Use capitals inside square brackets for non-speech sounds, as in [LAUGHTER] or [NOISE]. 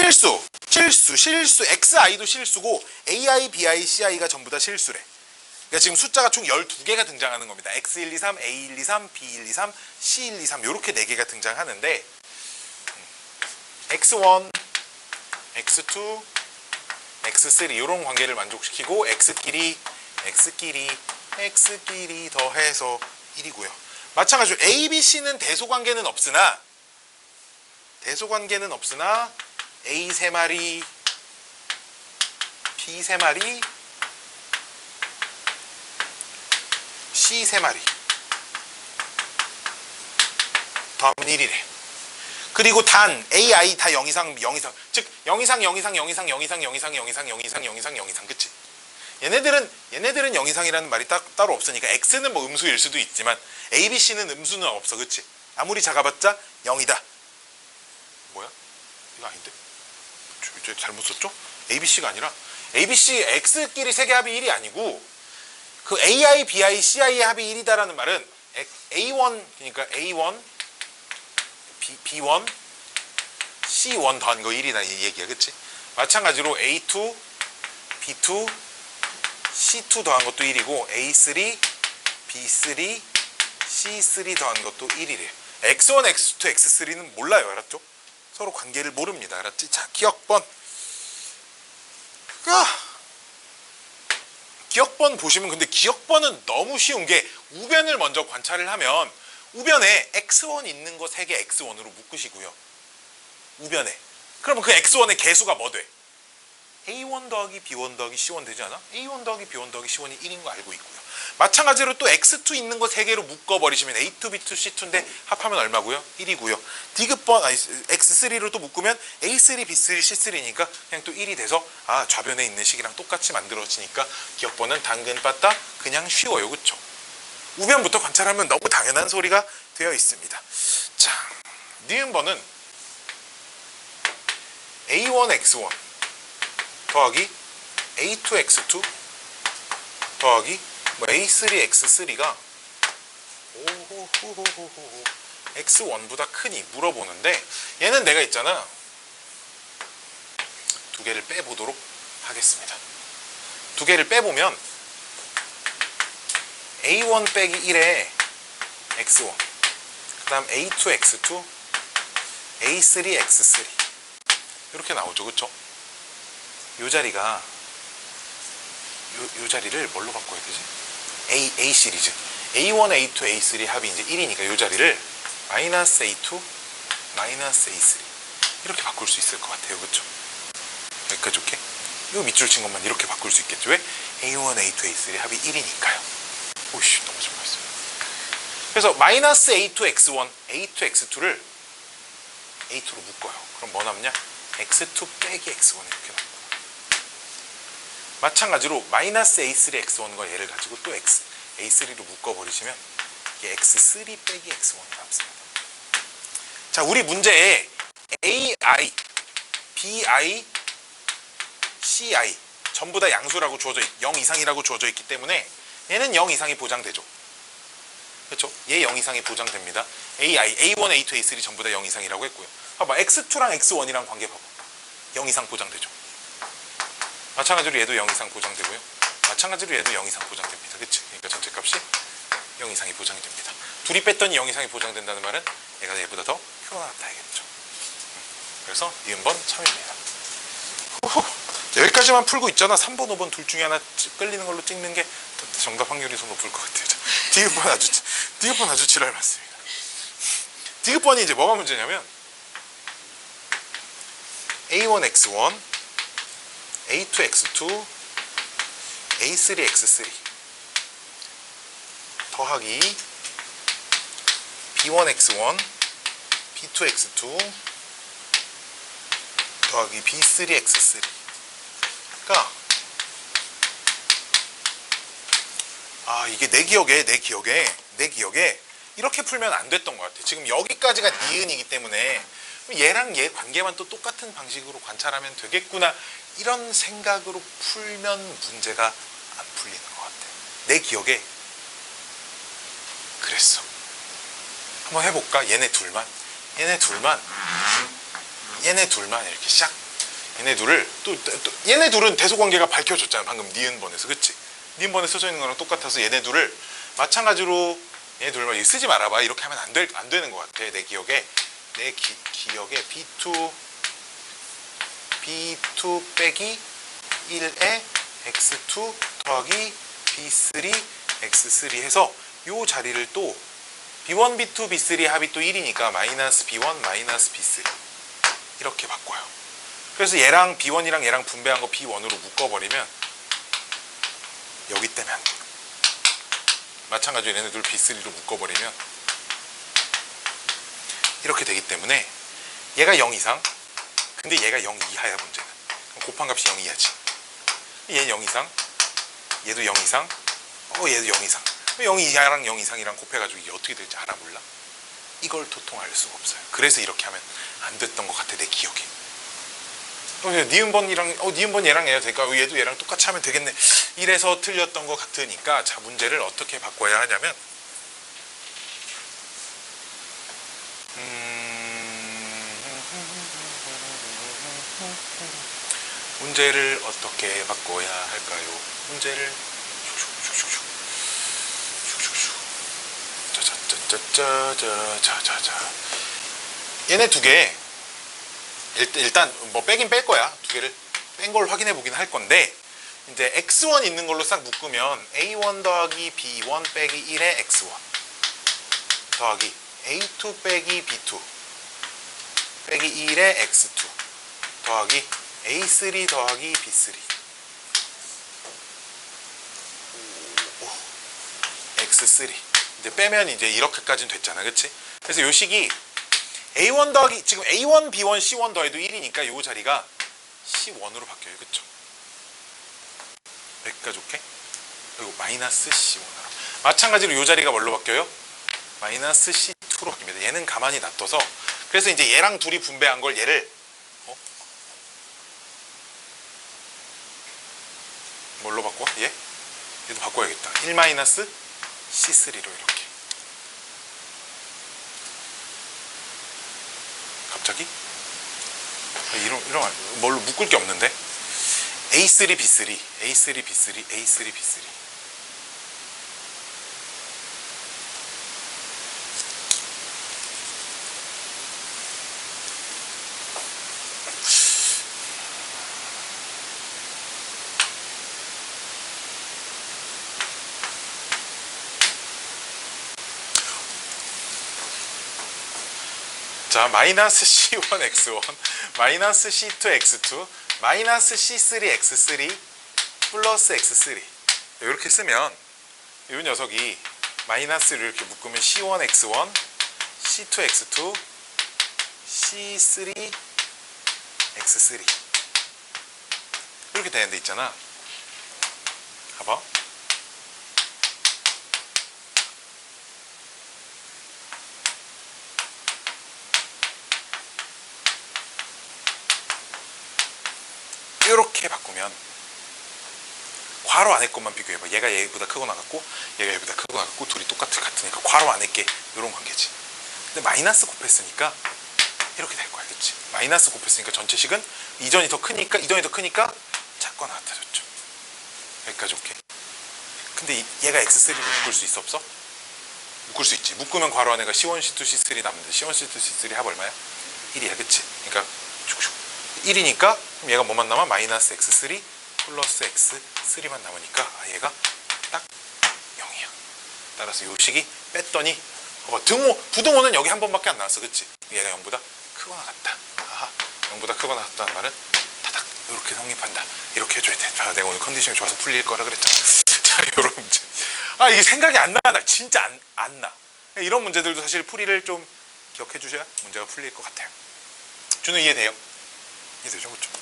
실수, 실수, 실수. xi도 실수고 ai, bi, ci가 전부 다 실수래. 그러니까 지금 숫자가 총 12개가 등장하는 겁니다. x123, a123, b123, c123 이렇게 4개가 등장하는데 음, x1, x2, x3 이런 관계를 만족시키고 x끼리, x끼리, x끼리 더해서 1이고요. 마찬가지로 a, b, c는 대소관계는 없으나 대소관계는 없으나 a 세 마리, b 세 마리, C 세 마리. 더하면 1이래. 그리고 단 A, I 다 0 이상 0 이상. 즉 0 이상 0 이상 0 이상 0 이상 0 이상 0 이상 0 이상 0 이상 0 이상. 그치? 얘네들은 얘네들은 0 이상이라는 말이 따, 따로 없으니까 X는 뭐 음수일 수도 있지만 A, B, C는 음수는 없어. 그치? 아무리 작아봤자 0이다. 뭐야? 이거 아닌데 저, 저 잘못 썼죠 A, B, C가 아니라 A, B, C X끼리 세개 합이 1이 아니고 그 AI, BI, CI의 합이 1이다라는 말은 A1 그러니까 A1, B, B1, C1 더한 거 1이다 이 얘기야 그치? 마찬가지로 A2, B2, C2 더한 것도 1이고 A3, B3, C3 더한 것도 1이래 X1, X2, X3는 몰라요 알았죠? 서로 관계를 모릅니다 알았지? 자 기억번 아. 기억번 보시면 근데 기억번은 너무 쉬운 게 우변을 먼저 관찰을 하면 우변에 x1 있는 거 3개 x1으로 묶으시고요. 우변에. 그러면 그 x1의 개수가 뭐 돼? a1 더하기 b1 더하기 c1 되지 않아? a1 더하기 b1 더하기 c1이 1인 거 알고 있고요. 마찬가지로 또 x2 있는 거 3개로 묶어버리시면 a2, b2, c2인데 합하면 얼마고요? 1이고요. 디귿번 아니 x3로 또 묶으면 a3, b3, c3니까 그냥 또 1이 돼서 아 좌변에 있는 식이랑 똑같이 만들어지니까 기억번은 당근 빠따 그냥 쉬워요. 그쵸? 우변부터 관찰하면 너무 당연한 소리가 되어 있습니다. 자, 니은번은 a1x1 더하기 a2x2 더하기 뭐 A3X3가 오호호호호호 X1보다 크니 물어보는데 얘는 내가 있잖아 두 개를 빼보도록 하겠습니다. 두 개를 빼보면 A1 빼기 1에 X1 그 다음 A2 X2 A3 X3 이렇게 나오죠 그쵸? 요 자리가 요, 요 자리를 뭘로 바꿔야 되지? A, A 시리즈. A1, A2, A3 합이 이제 1이니까 이 자리를 마이너스 A2, 마이너스 A3 이렇게 바꿀 수 있을 것 같아요. 그쵸? 여기까지 올게. 이 밑줄 친 것만 이렇게 바꿀 수 있겠죠? 왜? A1, A2, A3 합이 1이니까요. 오씨 너무 잘못했어요. 그래서 마이너스 A2, X1, A2, X2를 A2로 묶어요. 그럼 뭐 남냐? X2 빼기 X1 이렇게 남고 마찬가지로 마이너스 A3 X1과 얘를 가지고 또 X, A3로 묶어버리시면 이게 X3 빼기 X1이 남습니다. 자, 우리 문제에 AI, BI, CI 전부 다 양수라고 주어져 있, 0 이상이라고 주어져 있기 때문에 얘는 0 이상이 보장되죠. 그렇죠? 얘 0 이상이 보장됩니다. AI, A1, A2, A3 전부 다 0 이상이라고 했고요. 봐봐, X2랑 X1이랑 관계 봐봐. 0 이상 보장되죠. 마찬가지로 얘도 0 이상 보장되고요. 마찬가지로 얘도 0 이상 보장됩니다. 그치? 그러니까 전체 값이 0 이상이 보장이 됩니다. 둘이 뺐더니 0 이상이 보장된다는 말은 얘가 얘보다 더 표가 나타야겠죠. 그래서 니은번 참입니다. 후후. 자, 여기까지만 풀고 있잖아. 3번, 5번 둘 중에 하나 찌- 끌리는 걸로 찍는 게 정답 확률이 더 높을 것 같아요. 자, 디귿번 아주, 지- 디귿번 아주 지랄 맞습니다. 디귿번이 이제 뭐가 문제냐면 A1X1 A2X2, A3X3 더하기 B1X1, B2X2 더하기 B3X3 그러니까 아 이게 내 기억에 내 기억에 내 기억에 이렇게 풀면 안 됐던 것 같아. 지금 여기까지가 니은이기 때문에 얘랑 얘 관계만 또 똑같은 방식으로 관찰하면 되겠구나 이런 생각으로 풀면 문제가 안 풀리는 것 같아. 내 기억에 그랬어. 한번 해볼까? 얘네 둘만. 얘네 둘만. 얘네 둘만 이렇게 샥 얘네 둘을 또, 또 얘네 둘은 대소 관계가 밝혀졌잖아 방금 니은 번에서 그치? 니은 번에 써져 있는 거랑 똑같아서 얘네 둘을 마찬가지로 얘네 둘만 쓰지 말아봐 이렇게 하면 안, 될, 안 되는 것 같아 내 기억에 내 기, 기억에 B2 B2 빼기 1에 X2 더하기 B3 X3 해서 요 자리를 또 B1, B2, B3 합이 또 1이니까 마이너스 B1, 마이너스 B3 이렇게 바꿔요. 그래서 얘랑 B1이랑 얘랑 분배한 거 B1으로 묶어버리면 여기 때문에 안 돼요. 마찬가지로 얘네 둘 B3로 묶어버리면 이렇게 되기 때문에 얘가 0 이상 근데 얘가 0 이하야 문제는. 그럼 곱한 값이 0 이하지. 얘는 0 이상 얘도 0 이상 어 얘도 0 이상. 0 이하랑 0 이상이랑 곱해가지고 이게 어떻게 될지 알아 몰라? 이걸 도통할 수가 없어요. 그래서 이렇게 하면 안 됐던 것 같아 내 기억에. 어, 얘 니은번이랑 어 니은번 얘랑 얘가 되니까? 어, 얘도 얘랑 똑같이 하면 되겠네. 이래서 틀렸던 것 같으니까 자 문제를 어떻게 바꿔야 하냐면 문제를 어떻게 바꿔야 할까요? 문제를 짜자짜짜짜자자자 얘네 두 개 일단 뭐 빼긴 뺄 거야 두 개를 뺀 걸 확인해 보긴 할 건데 이제 x1 있는 걸로 싹 묶으면 a1 더하기 b1 빼기 1의 x1 더하기 a2 빼기 b2 빼기 1의 x2 더하기 a3 더하기 b3 x3 이제 빼면 이제 이렇게까지는 됐잖아 그치? 그래서 요 식이 a1 더하기 지금 a1, b1, c1 더해도 1이니까 요 자리가 c1으로 바뀌어요 그쵸? 여기까지 오케이? 그리고 마이너스 c1으로 마찬가지로 요 자리가 뭘로 바뀌어요? 마이너스 c2로 바뀝니다 얘는 가만히 놔둬서 그래서 이제 얘랑 둘이 분배한 걸 얘를 뭘로 바꿔? 얘? 얘도 바꿔야겠다. 1 마이너스 c3로 이렇게. 갑자기? 아, 이런, 이런 뭘로 묶을 게 없는데? A3 B3 A3 B3 A3 B3 자 마이너스 C1X1 마이너스 C2X2 마이너스 C3X3 플러스 X3 이렇게 쓰면 이 녀석이 마이너스를 이렇게 묶으면 C1X1 C2X2 C3X3 이렇게 되는 데 있잖아. 봐봐 이렇게 바꾸면 괄호 안에 것만 비교해봐. 얘가 얘보다 크거나 같고 얘가 얘보다 크거나 같고 둘이 똑같을 같으니까 괄호 안에 게 이런 관계지. 근데 마이너스 곱했으니까 이렇게 될 거야. 그치? 마이너스 곱했으니까 전체식은 이전이 더 크니까 이전이 더 크니까 작거나 같아졌죠. 여기까지 오케이. 근데 이- 얘가 x3를 묶을 수 있어 없어? 묶을 수 있지. 묶으면 괄호 안에가 C1, C2, C3 남는데 C1, C2, C3 합 얼마야? 1이야. 그치? 그러니까 1이니까 그럼 얘가 뭐만 남아? 마이너스 x3 플러스 x3만 남으니까 아, 얘가 딱 0이야. 따라서 요 식이 뺐더니 봐봐 등호 부등호는 여기 한 번밖에 안 나왔어. 그치? 얘가 0보다 크거나 같다. 아하 0보다 크거나 같다는 말은 타닥 이렇게 성립한다. 이렇게 해줘야 돼. 자, 내가 오늘 컨디션이 좋아서 풀릴 거라 그랬잖아. [LAUGHS] 자, 요런 문제. 아 이게 생각이 안 나. 나 진짜 안, 안 나. 이런 문제들도 사실 풀이를 좀 기억해 주셔야 문제가 풀릴 것 같아요. 준우 이해돼요? 이해되죠? 그렇죠?